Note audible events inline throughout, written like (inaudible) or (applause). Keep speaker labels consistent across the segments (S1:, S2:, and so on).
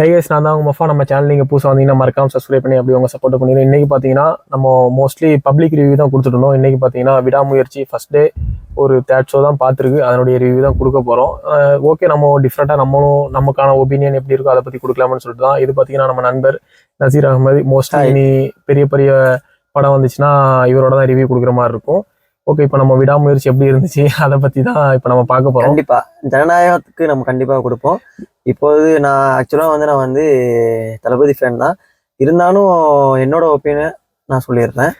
S1: கைகேஸ் நான் தான் உங்க மஃபா நம்ம சேனல் நீங்கள் புதுசாக வந்தீங்கன்னா மறக்காம சப்ஸ்கிரைப் பண்ணி அப்படி உங்க சப்போர்ட் பண்ணிடுங்க. இன்னைக்கு பார்த்தீங்கன்னா நம்ம மோஸ்ட்லி பப்ளிக் ரிவ்யூ தான் கொடுத்துட்டு இன்னைக்கு பார்த்தீங்கன்னா விடாமுயற்சி ஃபர்ஸ்ட் டே ஒரு தேர்ட் ஷோ தான் பார்த்துருக்கு. அதனுடைய ரிவ்யூ தான் கொடுக்க போகிறோம் ஓகே நம்ம டிஃப்ரெண்ட்டாக நம்மளும் நமக்கான ஒப்பீனியன் எப்படி இருக்கோ அதை பற்றி கொடுக்கலாம்னு சொல்லிட்டு தான். இது பார்த்தீங்கன்னா நம்ம நண்பர் நசீர் அகமது. மோஸ்ட்லி. இனி பெரிய பெரிய படம் வந்துச்சுன்னா இவரோட தான் ரிவ்யூ கொடுக்குற மாதிரி இருக்கும். ஓகே இப்போ நம்ம விடாமுயற்சி எப்படி இருந்துச்சு? (laughs) அதை பற்றி தான் இப்போ நம்ம பார்க்க போகிறோம்
S2: கண்டிப்பா. ஜனநாயகத்துக்கு நம்ம கண்டிப்பா கொடுப்போம். இப்போது நான் ஆக்சுவலா வந்து நான் வந்து தளபதி ஃபேன் தான். இருந்தாலும் என்னோட ஒப்பீனியன் நான் சொல்லிடுறேன்.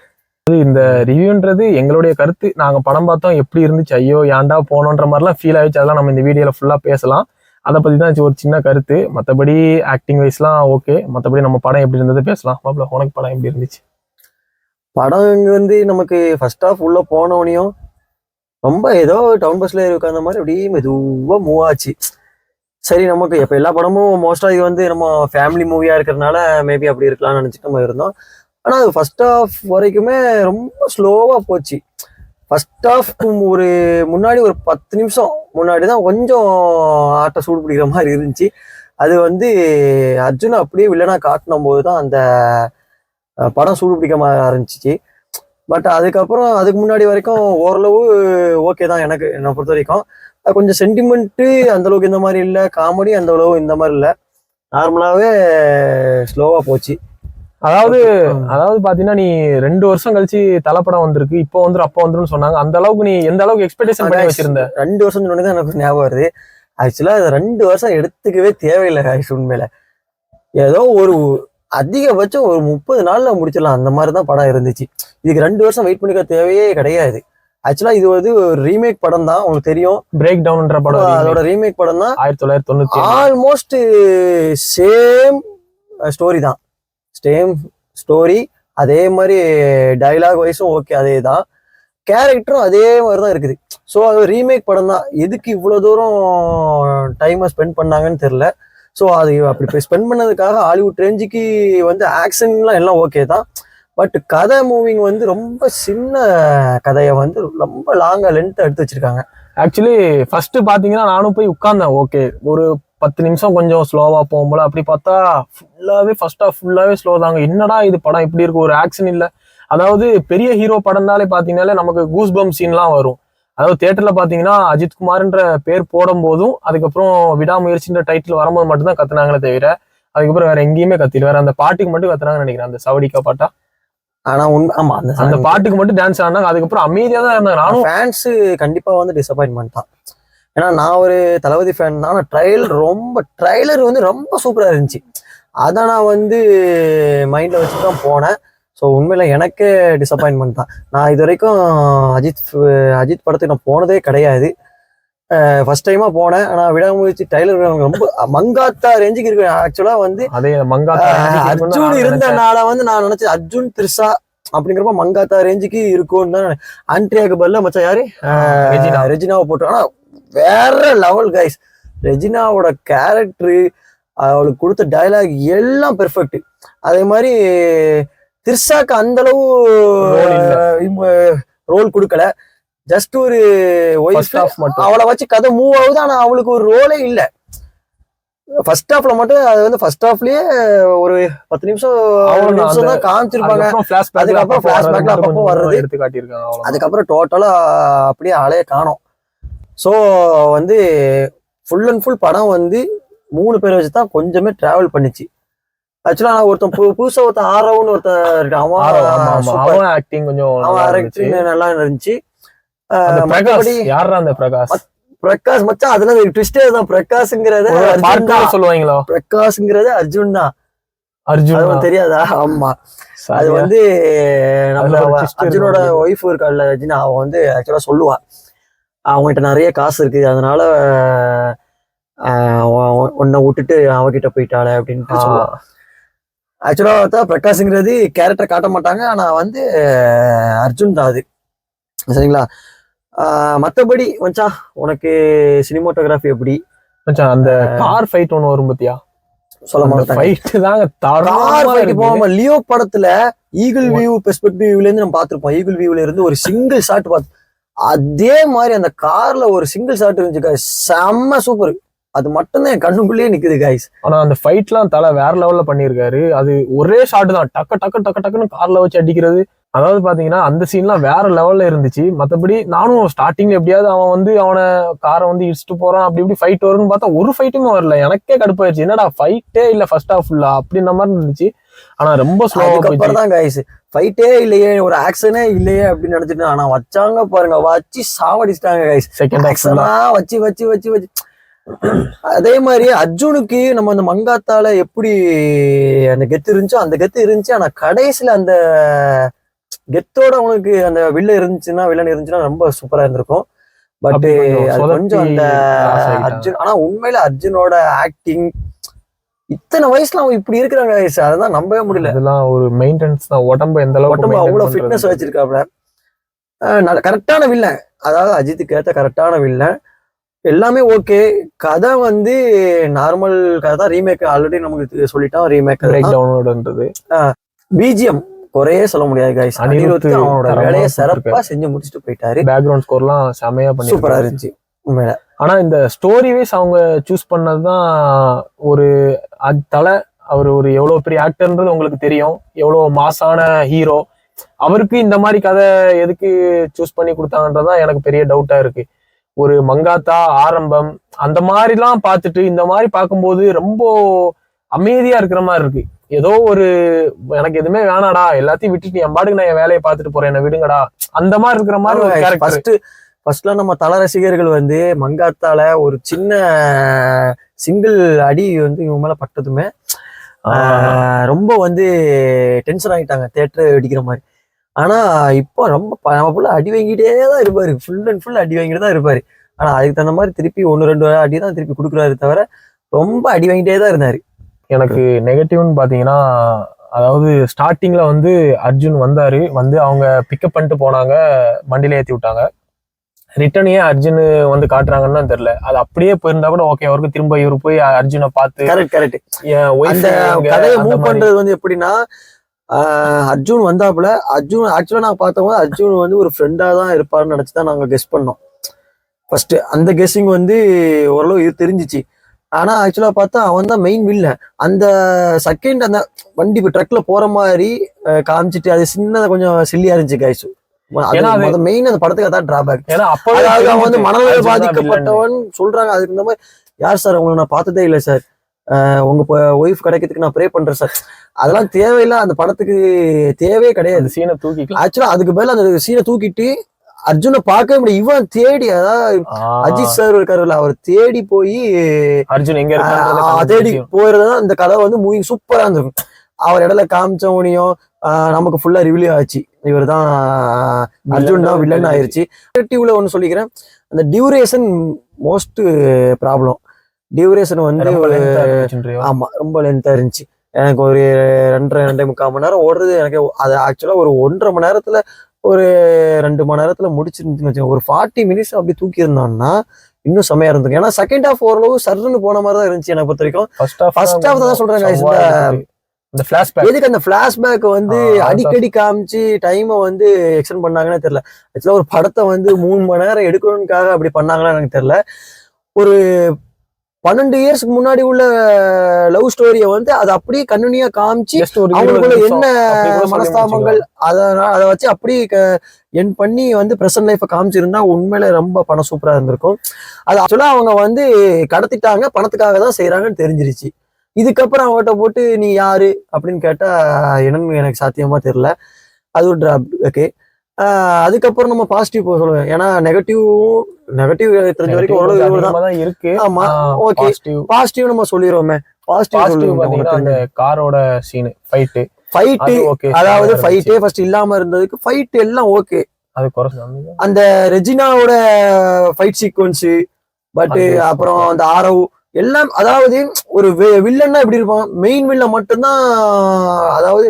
S1: இந்த ரிவ்யூன்றது எங்களுடைய கருத்து. நாங்க படம் பார்த்தோம் எப்படி இருந்துச்சு? ஐயோ ஏன்டா போனோன்ற மாதிரிலாம் ஃபீல் ஆயிடுச்சு. அதெல்லாம் நம்ம இந்த வீடியோல ஃபுல்லா பேசலாம். அதை பத்தி தான் ஒரு சின்ன கருத்து. மற்றபடி ஆக்டிங் வைஸ்லாம் ஓகே மற்றபடி நம்ம படம் எப்படி இருந்தது பேசலாம். மாப்பிள உனக்கு படம் எப்படி இருந்துச்சு?
S2: படம் இங்கே வந்து நமக்கு ஃபர்ஸ்ட் ஆஃப் உள்ளே போனவனையும் ரொம்ப ஏதோ டவுன் பஸ்ல உட்காந்த மாதிரி அப்படியே மெதுவாக மூவ் ஆச்சு. சரி நமக்கு இப்போ எல்லா படமும் மோஸ்ட்டாக இது வந்து நம்ம ஃபேமிலி மூவியாக இருக்கிறதுனால மேபி அப்படி இருக்கலாம்னு நினச்சிட்டு நம்ம இருந்தோம். ஆனால் அது ஃபர்ஸ்ட் ஆஃப் வரைக்குமே ரொம்ப ஸ்லோவாக போச்சு. ஃபர்ஸ்ட் ஆஃப் ஒரு முன்னாடி ஒரு பத்து நிமிஷம் முன்னாடி தான் கொஞ்சம் ஆட்டை சூடு பிடிக்கிற மாதிரி இருந்துச்சு. அது வந்து அர்ஜுன் அப்படியே வில்லனாக காட்டின போது தான் அந்த படம் சூடு பிடிக்க ஆரம்பிச்சிச்சு. பட் அதுக்கப்புறம் அதுக்கு முன்னாடி வரைக்கும் ஓரளவு ஓகே தான் எனக்கு என்னை பொறுத்த வரைக்கும். கொஞ்சம் சென்டிமெண்ட்டு அந்த அளவுக்கு இந்த மாதிரி இல்லை காமெடி அந்த அளவு இந்த மாதிரி இல்லை. நார்மலாகவே ஸ்லோவாக போச்சு.
S1: அதாவது அதாவது பாத்தீங்கன்னா நீ ரெண்டு வருஷம் கழிச்சு தலைப்படம் வந்திருக்கு இப்போ வந்துரும் அப்போ வந்துருன்னு சொன்னாங்க. அந்த அளவுக்கு நீ எந்த அளவுக்கு எக்ஸ்பெக்டேஷன் பண்ணி வச்சிருந்த?
S2: ரெண்டு வருஷம் சொன்னே தான் எனக்கு ஞாபகம் வருது. ஆக்சுவலாக அது ரெண்டு வருஷம் எடுத்துக்கவே தேவையில்லை உண்மையில. ஏதோ ஒரு அதிகபட்சம் ஒரு முப்பது நாள்ல முடிச்சிடலாம். அந்த மாதிரி தான் படம் இருந்துச்சு. இதுக்கு ரெண்டு வருஷம் வெயிட் பண்ணிக்க தேவையே கிடையாது. ஆக்சுவலா இது வந்து ஒரு ரீமேக் படம் தான் உங்களுக்கு தெரியும்.
S1: பிரேக் டவுன்ன்ற படம்
S2: அதோட ரீமேக் படம் தான்
S1: ஆயிரத்தி தொள்ளாயிரத்தி தொண்ணூத்தி.
S2: ஆல்மோஸ்ட் சேம் ஸ்டோரி தான் சேம் ஸ்டோரி அதே மாதிரி டைலாக் வைஸும் ஓகே அதே தான் கேரக்டரும் அதே மாதிரி தான் இருக்குது. ஸோ அது ரீமேக் படம் தான் எதுக்கு இவ்வளோ தூரம் டைமை ஸ்பெண்ட் பண்ணாங்கன்னு தெரில ஸோ அது அப்படி ஸ்பெண்ட் பண்ணதுக்காக ஹாலிவுட் ரேஞ்சுக்கு வந்து ஆக்ஷன்லாம் எல்லாம் ஓகே தான். பட் கதை மூவிங் வந்து ரொம்ப சின்ன கதையை வந்து ரொம்ப லாங்காக லென்த் எடுத்து வச்சிருக்காங்க.
S1: ஆக்சுவலி ஃபர்ஸ்ட் பார்த்தீங்கன்னா நானும் போய் உட்கார்ந்தேன். ஓகே ஒரு பத்து நிமிஷம் கொஞ்சம் ஸ்லோவாக போகும் போல. அப்படி பார்த்தா ஃபுல்லாகவே ஃபர்ஸ்ட் ஆஃப் ஃபுல்லாவே ஸ்லோ தாங்க. என்னடா இது படம் இப்படி இருக்கு? ஒரு ஆக்ஷன் இல்லை. அதாவது பெரிய ஹீரோ படம்னாலே பார்த்தீங்கனாலே நமக்கு கூஸ் பம் சீன்லாம் வரும். அதாவது தியேட்டர்ல பாத்தீங்கன்னா அஜித் குமார்ன்ற பேர் போடும் போதும் அதுக்கப்புறம் விடாமுயற்சின்ற டைட்டில் வரும்போது மட்டும்தான் கத்துனாங்களே தவிர அதுக்கப்புறம் வேற எங்கேயுமே கத்தில வேற அந்த பாட்டுக்கு மட்டும் கத்துனாங்கன்னு நினைக்கிறேன். அந்த சவடிக்கா பாட்டா.
S2: ஆனா உண்மை ஆமா அந்த
S1: அந்த பாட்டுக்கு மட்டும் டான்ஸ் ஆடினாங்க. அதுக்கப்புறம் அமைதியா தான் இருந்தாங்க. நானும்
S2: ஃபேன்ஸ் கண்டிப்பா வந்து டிசப்பாயின்மெண்ட் தான் ஏன்னா நான் ஒரு தளபதி ஃபேன் தான் ட்ரையல் ரொம்ப ட்ரைலர் வந்து ரொம்ப சூப்பரா இருந்துச்சு. அதை நான் வந்து மைண்ட்ல வச்சு தான் போனேன். ஸோ உண்மையில எனக்கே டிசப்பாயின்மெண்ட் தான். நான் இது வரைக்கும் அஜித் அஜித் படத்துக்கு நான் போனதே கிடையாது. ஃபர்ஸ்ட் டைமா போனேன். ஆனால் விடாமுயற்சி ட்ரைலர் ரொம்ப மங்காத்தா ரேஞ்சுக்கு இருக்கு ஆக்சுவலா வந்து
S1: அதே மங்கா
S2: ஆஹ் அர்ஜுன் இருந்தனால வந்து நான் நினைச்சேன் அர்ஜுன் த்ரிஷா அப்படிங்கிறப்ப மங்காத்தா ரேஞ்சுக்கு இருக்கும்னு தான் ஆண்ட்ரியாக்கு பதிலா மச்சான் யாரு. ரெஜினாவை. போட்டு ஆனா வேற லெவல் கைஸ் ரெஜினாவோட கேரக்டர் அவளுக்கு கொடுத்த டயலாக் எல்லாம் பெர்ஃபெக்ட் அதே மாதிரி திர்ஷாக்கு அந்த அளவு ரோல் கொடுக்கல ஜஸ்ட் ஒரு ஒய்ஃப்
S1: மட்டும்
S2: அவளை வச்சு கதை மூவ் ஆகுது ஆனா அவளுக்கு ஒரு ரோலே இல்ல ஃபர்ஸ்ட் ஹாஃப்ல மட்டும் அது வந்து ஃபர்ஸ்ட் ஹாஃப்லயே ஒரு பத்து நிமிஷம்
S1: அவ்வளவுதான்.
S2: நிமிஷம் தான் காமிச்சிருப்பாங்க
S1: அதுக்கப்புறம்
S2: அதுக்கப்புறம்
S1: அப்பப்போ வர்றது. எடுத்து காட்டியிருக்காங்க.
S2: அதுக்கப்புறம் டோட்டலா அப்படியே ஆளைய காணோம் ஸோ வந்து ஃபுல் அண்ட் ஃபுல் படம் வந்து மூணு பேரை வச்சு தான் கொஞ்சமே டிராவல் பண்ணுச்சு ஆக்சுவலா நான் ஒருத்தன் பு- புதுசா ஒருத்தன் ஆரவ்னு ஒருத்தன் இருக்கான் அவன்.
S1: அவன் acting கொஞ்சம்
S2: அவன்
S1: நல்லா இருந்துச்சு.
S2: ஆக்டிங் நல்லா இருந்துச்சு
S1: அந்த பிரகாஷ், பிரகாஷ்?
S2: மச்சான் அதுல ட்விஸ்டே தான் பிரகாஷ்ங்கிறத.
S1: சொல்லுவாங்களோ?
S2: பிரகாஷ்ங்கிறது அர்ஜுன் தான்
S1: அர்ஜுன்
S2: தெரியாதா ஆமா அது? வந்து நம்ம அர்ஜுனோட. ஒய்ஃப் இருக்காள்ல ரஜினா அவ வந்து ஆக்சுவலா சொல்லுவா அவங்ககிட்ட நிறைய காசு இருக்கு அதனால உன்னை விட்டுட்டு அவகிட்ட போயிட்டாளே அப்படின்ட்டு
S1: ஆ,
S2: சொல்லுவா ஆக்சுவலா பார்த்தா பிரகாஷ்ங்கிறது கேரக்டர் காட்ட மாட்டாங்க. ஆனா வந்து அர்ஜுன் தான் அது. சரிங்களா? ஆஹ் மத்தபடி மச்சான் உனக்கு சினிமோட்டோகிராஃபி எப்படி?
S1: மச்சான், அந்த கார் ஃபைட் ஒண்ணு வரும் பாத்தியா?
S2: சொல்ல மாட்டாங்க
S1: ஃபைட் தாங்க
S2: கார் ஃபைட். போகாம லியோ படத்துல ஈகிள் வியூ பெர்ஸ்பெக்டிவ்ல இருந்து நம்ம பார்த்திருப்போம். ஈகிள் வியூல இருந்து ஒரு சிங்கிள் ஷாட் பார்த்து அதே மாதிரி அந்த கார்ல ஒரு சிங்கிள் ஷாட் இருந்துச்சு. செம்ம சூப்பர் அது மட்டும்தான் என் கண்ணுக்குள்ளேயே நிக்குது கைஸ்
S1: ஆனா அந்த ஃபைட்லாம் தலை வேற லெவல்ல பண்ணியிருக்காரு. அது ஒரே ஷாட் தான். டக்கு டக்கு டக்கு டக்குன்னு கார்ல வச்சு அடிக்கிறது. அதாவது பாத்தீங்கன்னா அந்த சீன்லாம் வேற லெவல்ல இருந்துச்சு. மத்தபடி நானும் ஸ்டார்டிங்ல எப்படியாவது அவன் வந்து அவனை காரை வந்து இடிச்சுட்டு போறான் அப்படி இப்படி ஃபைட் வரும்னு பார்த்தா ஒரு ஃபைட்டுமே வரல. எனக்கே கடுப்பாயிருச்சு. என்னடா ஃபைட்டே இல்ல ஃபர்ஸ்ட் ஹாஃப் ஃபுல்லா அப்படின்ற மாதிரி இருந்துச்சு. ஆனா ரொம்ப ஸ்லோவா
S2: தான் கைஸ் ஃபைட்டே இல்லையே ஒரு ஆக்ஷனே இல்லையே அப்படின்னு நினைச்சிட்டு ஆனா வச்சாங்க பாருங்க. வச்சு சாவடிச்சிட்டாங்க கைஸ்
S1: செகண்ட்
S2: ஆக்ஷனா வச்சு வச்சு வச்சு வச்சு. அதே மாதிரி அர்ஜுனுக்கு நம்ம அந்த மங்காத்தால எப்படி அந்த கெத்து இருந்துச்சோ அந்த கெத்து இருந்துச்சு. ஆனா கடைசியில அந்த கெத்தோட அவனுக்கு அந்த வில்ல இருந்துச்சுன்னா வில்லன் இருந்துச்சுன்னா ரொம்ப சூப்பரா இருந்திருக்கும். பட் அது கொஞ்சம் அந்த. அர்ஜுன் ஆனா உண்மையில அர்ஜுனோட ஆக்டிங் இத்தனை வயசுல அவன் இப்படி இருக்கிறாங்க guys. அததான் நம்பவே முடியல.
S1: இதெல்லாம் ஒரு மெயின்டெனன்ஸ் தான். உடம்பு எந்த அளவுக்கு
S2: உடம்பு அவ்வளவு. ஃபிட்னஸ் வச்சிருக்காப்ல. கரெக்டான வில்லன். அதாவது அஜித்துக்கு ஏத்த கரெக்டான வில்லன். எல்லாமே ஓகே. கதை வந்து நார்மல் கதை தான். ரீமேக் ஆல்ரெடி நமக்கு சொல்லிட்டோம் ரீமேக்
S1: பிரேக் டவுனோடன்றது
S2: பிஜிஎம் குறையே சொல்ல முடியாது கைஸ்
S1: அனிருத்
S2: அவனோட வேலையை சிறப்பா. செஞ்சு முடிச்சுட்டு போயிட்டாரு.
S1: பேக்ரவுண்ட் ஸ்கோர்லாம் செமையா பண்ணி
S2: சூப்பரா இருந்துச்சு உண்மையில.
S1: ஆனா இந்த ஸ்டோரி வைஸ் அவங்க சூஸ் பண்ணதுதான் ஒரு தலை அவர் ஒரு எவ்வளவு பெரிய ஆக்டர்ன்றது உங்களுக்கு தெரியும். எவ்வளவு மாசான ஹீரோ அவருக்கு இந்த மாதிரி கதை எதுக்கு சூஸ் பண்ணி கொடுத்தாங்கன்றதுதான் எனக்கு பெரிய டவுட்டா இருக்கு. ஒரு மங்காத்தா ஆரம்பம் அந்த மாதிரிலாம் பார்த்துட்டு இந்த மாதிரி பார்க்கும்போது ரொம்ப அமைதியா இருக்கிற மாதிரி இருக்கு. ஏதோ ஒரு எனக்கு எதுவுமே வேணாடா எல்லாத்தையும் விட்டுட்டு என் பாட்டுக்கு நான் என் வேலையை பார்த்துட்டு போறேன் என்ன விடுங்கடா. அந்த மாதிரி இருக்கிற மாதிரி ஒரு
S2: ஃபர்ஸ்ட் ஃபர்ஸ்ட்லாம் நம்ம தல ரசிகர்கள் வந்து மங்காத்தால ஒரு சின்ன சிங்கிள் அடி வந்து இவங்க மேல பட்டதுமே ரொம்ப வந்து டென்ஷன் ஆகிட்டாங்க தேட்டர் அடிக்கிற மாதிரி. ஆனா இப்போ ரொம்ப நம்ம ஃபுல்லா அடி வாங்கிட்டே தான் இருப்பாரு. ஃபுல் அண்ட் ஃபுல் அடி வாங்கிட்டு தான் இருப்பாரு. ஆனா அதுக்கு தகுந்த மாதிரி திருப்பி ஒன்று ரெண்டு அடி தான் திருப்பி கொடுக்குறாரு தவிர ரொம்ப அடி வாங்கிட்டே தான் இருந்தாரு.
S1: எனக்கு நெகட்டிவ்னு பாத்தீங்கன்னா அதாவது ஸ்டார்டிங்ல வந்து அர்ஜுன் வந்தாரு. வந்து அவங்க பிக்கப் பண்ணிட்டு போனாங்க. வண்டியில ஏத்தி விட்டாங்க. ரிட்டர்ன் ஏன் அர்ஜுன் வந்து காட்டுறாங்கன்னு தான் தெரியல. அது அப்படியே போயிருந்தா கூட ஓகே அவருக்கு திரும்ப இவர் போய் அர்ஜுனை பார்த்து
S2: கரெக்ட் கரெக்ட்? கதையை மூவ். பண்றது வந்து எப்படின்னா அர்ஜுன் வந்தாப்புல அர்ஜுன் ஆக்சுவலா நான் பார்த்தபோது அர்ஜுன் வந்து ஒரு ஃப்ரெண்டா தான் இருப்பாருன்னு நினைச்சு தான் நாங்க கெஸ் பண்ணோம். ஃபர்ஸ்ட் அந்த கெஸ்ஸிங் வந்து ஓரளவு இது தெரிஞ்சிச்சு. ஆனா ஆக்சுவலா பார்த்தா அவன் தான் மெயின் வில்ல அந்த செகண்ட் அந்த வண்டி ட்ரக்ல போற மாதிரி அஹ், காமிச்சிட்டு அது சின்னதா கொஞ்சம் சில்லியா இருந்துச்சு கைஸ் மெயின் அந்த படத்துக்கு அதான் டிராபேக்
S1: ஏன்னா
S2: அதாவது அவன் வந்து மனநல. பாதிக்கப்பட்டவன் சொல்றாங்க. அதுக்கு இந்த மாதிரி யார் சார்? உங்களை நான் பார்த்ததே இல்லை சார். உங்க ஒய்ஃப் கிடைக்கிறதுக்கு நான் ப்ரே பண்றேன் சார். அதெல்லாம் தேவையில்லை அந்த படத்துக்கு தேவையே கிடையாது.
S1: சீனை தூக்கிக்கலாம்.
S2: ஆக்சுவலா அதுக்கு பதிலா அந்த சீனை தூக்கிட்டு அர்ஜுனை பார்க்கவே முடியும் இவன் தேடி அதாவது அஜித் சார் இருக்காருல்ல அவர் தேடி போய்
S1: அர்ஜுன் எங்க
S2: தேடி. போயிருந்தா இந்த கதை வந்து மூவிங் சூப்பரா இருந்திருக்கும். அவர் இடையில காமிச்சவனையும் ஆஹ் நமக்கு ஃபுல்லா ரிவியூ ஆச்சு. இவர் தான் அர்ஜுன் தான் வில்லன் ஆயிருச்சு. நெகட்டிவ்ல ஒன்று சொல்லிக்கிறேன். அந்த டியூரேஷன் மோஸ்ட் ப்ராப்ளம் டியூரேஷன் வந்து? ஆமா ரொம்ப லென்த்தா இருந்துச்சு. எனக்கு ஒரு ரெண்டரை ரெண்டே முக்கால் மணி நேரம் ஓடுறது எனக்கு அது ஆக்சுவலா ஒரு ஒன்றரை மணி நேரத்துல ஒரு ரெண்டு மணி நேரத்துல முடிச்சிருந்துச்சுன்னு வச்சுக்கோங்க. ஒரு ஃபார்ட்டி மினிட்ஸ் அப்படி தூக்கி இருந்தான்னா இன்னும் செமையா இருந்திருக்கும். ஏன்னா செகண்ட் ஹாஃப் ஓரளவு சர்ன்னு போன மாதிரி தான் இருந்துச்சு எனக்கு பொறுத்த வரைக்கும்.
S1: First half
S2: தான் சொல்றேன் இந்த-
S1: flashback.
S2: எதுக்கு அந்த பிளாஷ்பேக் வந்து. அடிக்கடி காமிச்சு டைமை வந்து எக்ஸ்டெண்ட் பண்ணாங்கன்னே தெரியல. ஆக்சுவலா ஒரு படத்தை வந்து மூணு மணி நேரம் எடுக்கணும்னுக்காக அப்படி பண்ணாங்கன்னு எனக்கு தெரியல. ஒரு பன்னெண்டு இயர்ஸ்க்கு முன்னாடி உள்ள லவ் ஸ்டோரியை வந்து அதை அப்படியே கண்ணுனியா காமிச்சு அவங்களுக்குள்ள என்ன மனஸ்தாபங்கள் அதை அதை வச்சு அப்படி என் பண்ணி வந்து பிரசன்ட் லைஃப்பை காமிச்சிருந்தா உண்மையில ரொம்ப பணம் சூப்பரா இருந்திருக்கும். அது ஆக்சுவலா அவங்க வந்து கடத்திட்டாங்க பணத்துக்காக தான் செய்யறாங்கன்னு தெரிஞ்சிருச்சு. இதுக்கப்புறம் அவங்ககிட்ட போட்டு நீ யாரு? அப்படின்னு கேட்டா என்னன்னு எனக்கு சாத்தியமா தெரியல. அது ஒரு டிராப் ஓகே அதுக்கப்புறம் நம்ம பாசிட்டிவ் சொல்லுவேன். ஏன்னா நெகட்டிவ் நெகட்டிவ் தெரிஞ்ச வரைக்கும் ஓரளவு
S1: இருக்கு.
S2: ஆமா ஓகே. பாசிட்டிவ் நம்ம சொல்லிடுவோமே பாசிட்டிவ்
S1: அந்த காரோட சீன் ஃபைட்
S2: ஃபைட்டு
S1: ஓகே
S2: அதாவது ஃபைட்டே ஃபர்ஸ்ட் இல்லாம இருந்ததுக்கு ஃபைட் எல்லாம் ஓகே
S1: அது
S2: அந்த ரெஜினாவோட ஃபைட் சீக்வன்ஸ் பட் அப்புறம் அந்த ஆரவ் எல்லாம் அதாவது ஒரு வில்லன்னா எப்படி இருப்பான்? மெயின் வில்லன் மட்டும்தான் அதாவது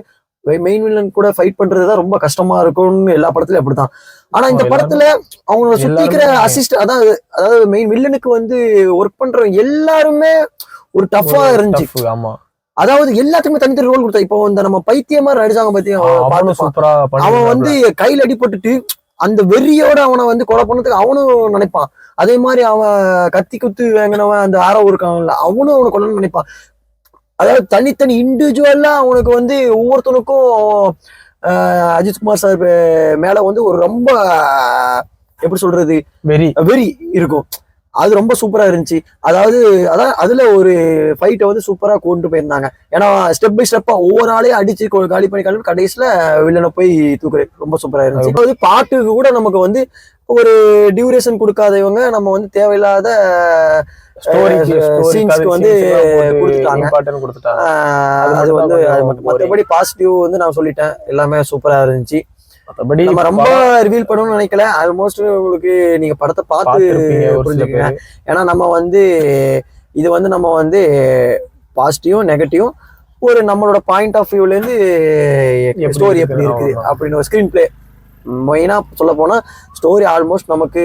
S2: மெயின் வில்லன் கூட ஃபைட் பண்றதுதான் ரொம்ப கஷ்டமா இருக்கும்னு எல்லா படத்துலயும் அப்படிதான் ஆனா இந்த படத்துல அவங்கள சுத்தி இருக்கிற
S1: எல்லாருமே-
S2: அசிஸ்ட் அதாவது அதாவது மெயின் வில்லனுக்கு வந்து ஒர்க் பண்றவங்க எல்லாருமே ஒரு டஃபா இருந்துச்சு.
S1: ஆமா.
S2: அதாவது எல்லாத்துக்குமே தனித்தனி ரோல் கொடுத்தா இப்போ இந்த நம்ம பைத்தியமா நடிச்சாங்க
S1: சூப்பரா
S2: அவன் வந்து கையில அடிபட்டுட்டு அந்த வெறியோட அவனை வந்து கொலை பண்ணதுக்கு அவனும் நினைப்பான். அதே மாதிரி அவன் கத்தி குத்து வாங்கினவன் அந்த ஆரோ இருக்கான்ல அவனும் அவனை கொல்லணும்னு நினைப்பான். அதாவது தனித்தனி இண்டிவிஜுவலா அவனுக்கு வந்து ஒவ்வொருத்தனுக்கும் அஜித்குமார் சார் மேல வந்து ஒரு ரொம்ப எப்படி சொல்றது
S1: வெரி
S2: வெறி இருக்கும். அது ரொம்ப சூப்பரா இருந்துச்சு. அதாவது அதான் அதுல ஒரு ஃபைட்டை வந்து சூப்பரா கொண்டு போயிருந்தாங்க. ஏன்னா ஸ்டெப் பை ஸ்டெப்பா ஒவ்வொரு ஆளையும் அடிச்சு காலி பண்ணி காலி கடைசியில வில்லனை போய் தூக்குறது ரொம்ப சூப்பரா இருந்துச்சு. இப்போ வந்து பாட்டுக்கு கூட நமக்கு வந்து ஒரு டியூரேஷன் கொடுக்காதவங்க நம்ம வந்து தேவையில்லாத சீன்ஸ்க்கு வந்து கொடுத்துட்டாங்க.
S1: கொடுத்துட்டாங்க.
S2: அது வந்து மற்றபடி பாசிட்டிவ் வந்து நான் சொல்லிட்டேன். எல்லாமே சூப்பரா இருந்துச்சு.
S1: மத்தபடி
S2: நம்ம ரொம்ப ரிவீல் பண்ணணும்னு நினைக்கல. ஆல்மோஸ்ட் உங்களுக்கு நீங்க படத்தை பார்த்து புரிஞ்சுக்கங்க. ஏன்னா நம்ம வந்து இது வந்து நம்ம வந்து பாசிட்டிவும் நெகட்டிவும் ஒரு நம்மளோட பாயிண்ட் ஆஃப் வியூல இருந்து
S1: எப்படி
S2: ஸ்டோரி எப்படி
S1: இருக்குது.
S2: அப்படின்னு ஒரு ஸ்கிரீன் பிளே மெயினா சொல்ல போனா ஸ்டோரி ஆல்மோஸ்ட் நமக்கு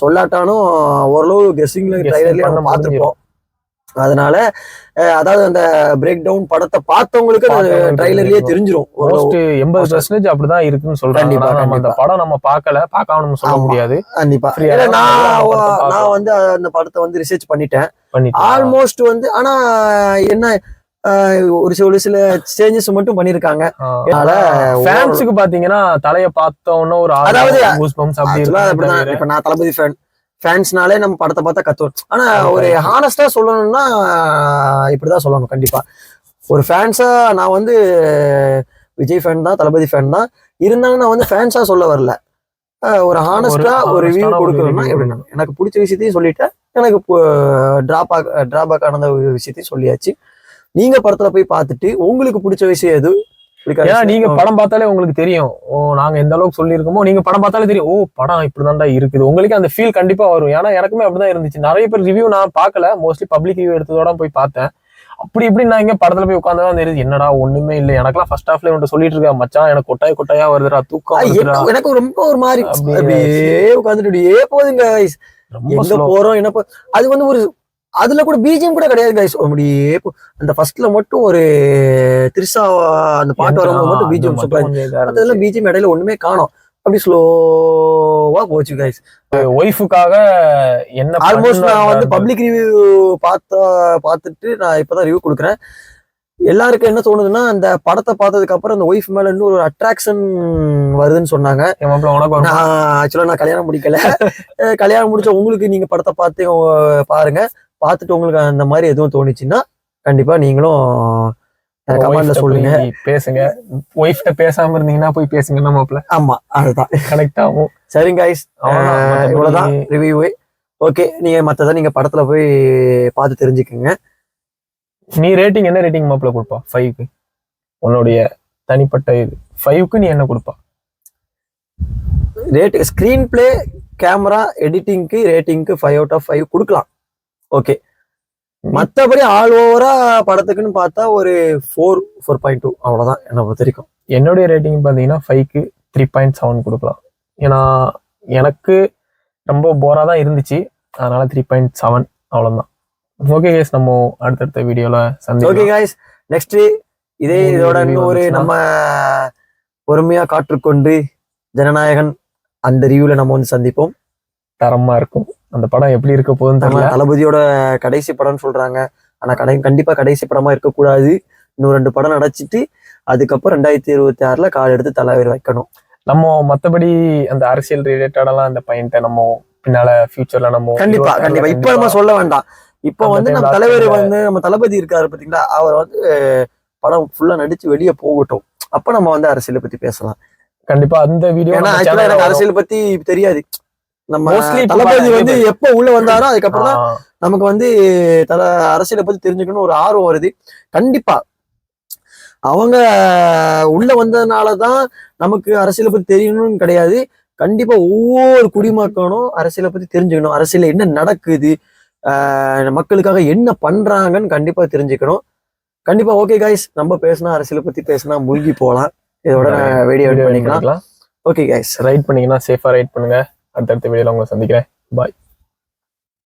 S2: சொல்லாட்டாலும் ஓரளவு கெஸ்ஸிங்ல ட்ரைலர்லயே நம்ம பார்த்துருப்போம். அதனால அதாவது அந்த பிரேக் டவுன் படத்தை பார்த்தவங்களுக்கு
S1: பார்த்தவங்களுக்கு
S2: ட்ரைலர்லயே.
S1: மோஸ்ட் எண்பது பர்சன்டேஜ் அப்படிதான் இருக்குன்னு சொல்றாங்க. நம்ம அந்த. படம் நம்ம பார்க்கல. பார்க்காம சொல்ல. முடியாது.
S2: கண்டிப்பா. நான் நான். வந்து அந்த படத்தை வந்து ரிசர்ச் பண்ணிட்டேன்.
S1: பண்ணிட்டு
S2: ஆல்மோஸ்ட் வந்து ஆனா என்ன ஒரு சில ஒரு சில சேஞ்சஸ் மட்டும் பண்ணிருக்காங்க. அதனால
S1: ஃபேன்ஸுக்கு பாத்தீங்கன்னா தலைய பார்த்த உடனே ஒரு
S2: அதாவது, இப்ப நான் தளபதி ஃபேன் ஃபேன்ஸ்னாலே நம்ம படத்தை பார்த்தா கத்துவோம். ஆனா ஒரு. ஹானஸ்டா சொல்லணும்னா இப்படிதான் சொல்லணும் கண்டிப்பா. ஒரு ஃபேன்ஸா நான் வந்து விஜய் ஃபேன் தான் தளபதி ஃபேன் தான். இருந்தாலும் நான் வந்து ஃபேன்ஸா சொல்ல வரல. ஒரு ஹானஸ்டா ஒரு ரிவ்யூ கொடுக்கணும்னா எப்படின்னா எனக்கு பிடிச்ச விஷயத்தையும் சொல்லிட்டேன். எனக்கு டிராபேக் டிராபேக் ஒரு விஷயத்தையும் சொல்லியாச்சு. நீங்க படத்துல போய் பார்த்துட்டு உங்களுக்கு பிடிச்ச விஷயம் எது?
S1: ஏன்னா நீங்க படம் பார்த்தாலே உங்களுக்கு தெரியும். ஓ நாங்க எந்த அளவுக்கு சொல்லியிருக்கோமோ நீங்க படம் பார்த்தாலே தெரியும். ஓ படம் இப்படிதான்டா இருக்குது. உங்களுக்கு அந்த ஃபீல் கண்டிப்பா வரும். ஏன்னா எனக்குமே அப்படிதான் இருந்துச்சு. நிறைய பேர் ரிவ்யூ நான் பார்க்கல. மோஸ்ட்லி பப்ளிக் ரிவ்யூ எடுத்ததோட போய் பார்த்தேன். அப்படி இப்படி நான் இங்க படத்துல போய் உட்காந்து தெரியுது. என்னடா ஒண்ணுமே இல்லை. எனக்கெல்லாம் ஃபர்ஸ்ட் ஹாஃப்ல இவன்ட்டு சொல்லிட்டு இருக்கேன் மச்சான் எனக்கு கொட்டாய் கொட்டாயா வருதுடா தூக்கம்
S2: எனக்கு- ரொம்ப ஒரு மாதிரி
S1: அப்படியே
S2: உட்காந்துட்டு அப்படியே guys.
S1: ரொம்ப.
S2: போறோம் என்ன அது வந்து ஒரு அதுல கூட பிஜிஎம் கூட கிடையாது கைஸ் அப்படியே அந்த ஃபர்ஸ்ட்ல மட்டும் ஒரு திரிசா அந்த பாட்டு வரும்போது மட்டும் பிஜிஎம் சூப்பரா. அதெல்லாம் பிஜிஎம் இடையில ஒண்ணுமே காணோம். அப்படி ஸ்லோவா போச்சு கைஸ்
S1: ஒய்ஃபுக்காக என்ன
S2: ஆல்மோஸ்ட் நான் வந்து பப்ளிக் ரிவ்யூ பார்த்தா பார்த்துட்டு நான் இப்பதான் ரிவ்யூ கொடுக்குறேன். எல்லாருக்கும் என்ன தோணுதுன்னா அந்த படத்தை பார்த்ததுக்கு அப்புறம் அந்த ஒய்ஃப் மேல இன்னும் ஒரு அட்ராக்ஷன் வருதுன்னு சொன்னாங்க? நான் ஆக்சுவலா நான் கல்யாணம் முடிக்கல. (laughs) கல்யாணம் முடிச்ச உங்களுக்கு நீங்க படத்தை பார்த்து பாருங்க. பார்த்துட்டு உங்களுக்கு அந்த மாதிரி எதுவும் தோணுச்சுன்னா கண்டிப்பா நீங்களும் கமெண்ட்ல சொல்லுங்க.
S1: பேசுங்க. ஒய்ஃப்ட்ட பேசாம இருந்தீங்கன்னா போய் பேசுங்க நம்ம மாப்பிள்ள.
S2: ஆமா அதுதான்.
S1: கனெக்ட் ஆகும்.
S2: சரிங்க.
S1: மத்தபடி
S2: இவ்வளவுதான். ரிவ்யூ ஓகே நீங்க மத்ததை நீங்க படத்துல போய் பார்த்து தெரிஞ்சுக்குங்க.
S1: நீ ரேட்டிங் என்ன ரேட்டிங் மாப்பிள்ள கொடுப்பா? ஃபைவ்க்கு உன்னுடைய தனிப்பட்ட இது. ஃபைவ்க்கு நீ என்ன கொடுப்பா?
S2: ரேட் ஸ்கிரீன் பிளே கேமரா எடிட்டிங்க்கு ரேட்டிங்க்கு ஃபைவ் அவுட் ஆஃப் ஃபைவ் கொடுக்கலாம். ஓகே மத்தபடி ஆல் ஓவரா படத்துக்குன்னு பார்த்தா ஒரு ஃபோர் ஃபோர் பாயிண்ட் டூ அவ்வளவுதான் என்ன பொறுத்த வரைக்கும்.
S1: என்னுடைய ரேட்டிங் பார்த்தீங்கன்னா ஃபைவ்க்கு த்ரீ பாயிண்ட் செவன் கொடுக்கலாம். ஏன்னா எனக்கு ரொம்ப போரா தான் இருந்துச்சு. அதனால த்ரீ பாயிண்ட் செவன் அவ்வளோதான் ஓகே கேஸ் நம்ம அடுத்தடுத்த வீடியோல
S2: ஓகே
S1: சந்திக்கலாம்.
S2: காய்ஸ் நெக்ஸ்ட் இதே இதோட ஒரு? நம்ம பொறுமையா காற்றுக்கொண்டு ஜனநாயகன் அந்த ரிவ்யூல நம்ம வந்து சந்திப்போம்.
S1: தரமா இருக்கும். அந்த படம் எப்படி இருக்க போகுதுன்னு தெரியல.
S2: தளபதியோட கடைசி படம்னு சொல்றாங்க. ஆனா கடை கண்டிப்பா கடைசி படமா இருக்கக்கூடாது இன்னும் ரெண்டு படம் நடிச்சிட்டு அதுக்கப்புறம் ரெண்டாயிரத்தி இருபத்தி ஆறுல கால் எடுத்து தலைவர் வைக்கணும்.
S1: நம்ம மத்தபடி அந்த அரசியல் ரிலேட்டடெல்லாம் அந்த பாயிண்ட்டை நம்ம பின்னால ஃபியூச்சர்ல நம்ம
S2: கண்டிப்பா கண்டிப்பா. இப்ப நம்ம சொல்ல வேண்டாம். இப்ப வந்து நம்ம தலைவர் வந்து நம்ம தளபதி இருக்காரு பாத்தீங்களா? அவர் வந்து படம் ஃபுல்லா நடிச்சு வெளியே போகட்டும். அப்ப நம்ம வந்து அரசியலை பத்தி பேசலாம்.
S1: கண்டிப்பா அந்த வீடியோ
S2: எனக்கு அரசியல் பத்தி தெரியாது. நம்ம தளபதி வந்து எப்ப உள்ள வந்தாரோ அதுக்கப்புறம் தான் நமக்கு வந்து தல அரசியலை பத்தி தெரிஞ்சுக்கணும் ஒரு ஆர்வம் வருது. கண்டிப்பா. அவங்க உள்ள வந்ததுனாலதான் நமக்கு அரசியலை பத்தி தெரியணும்னு கிடையாது. கண்டிப்பா ஒவ்வொரு குடிமக்களும் அரசியலை பத்தி தெரிஞ்சுக்கணும். அரசியல என்ன நடக்குது ஆஹ் மக்களுக்காக என்ன பண்றாங்கன்னு கண்டிப்பா தெரிஞ்சுக்கணும். கண்டிப்பா ஓகே காய்ஸ் நம்ம பேசினா அரசியலை பத்தி பேசினா மூழ்கி போகலாம். இதோட வீடியோ பண்ணிக்கலாம். ஓகே காய்ஸ்
S1: ரைட் பண்ணீங்கன்னா சேஃபா ரைட் பண்ணுங்க. அடுத்தடுத்த வீடியோவில் உங்களை சந்திக்கிறேன். பாய்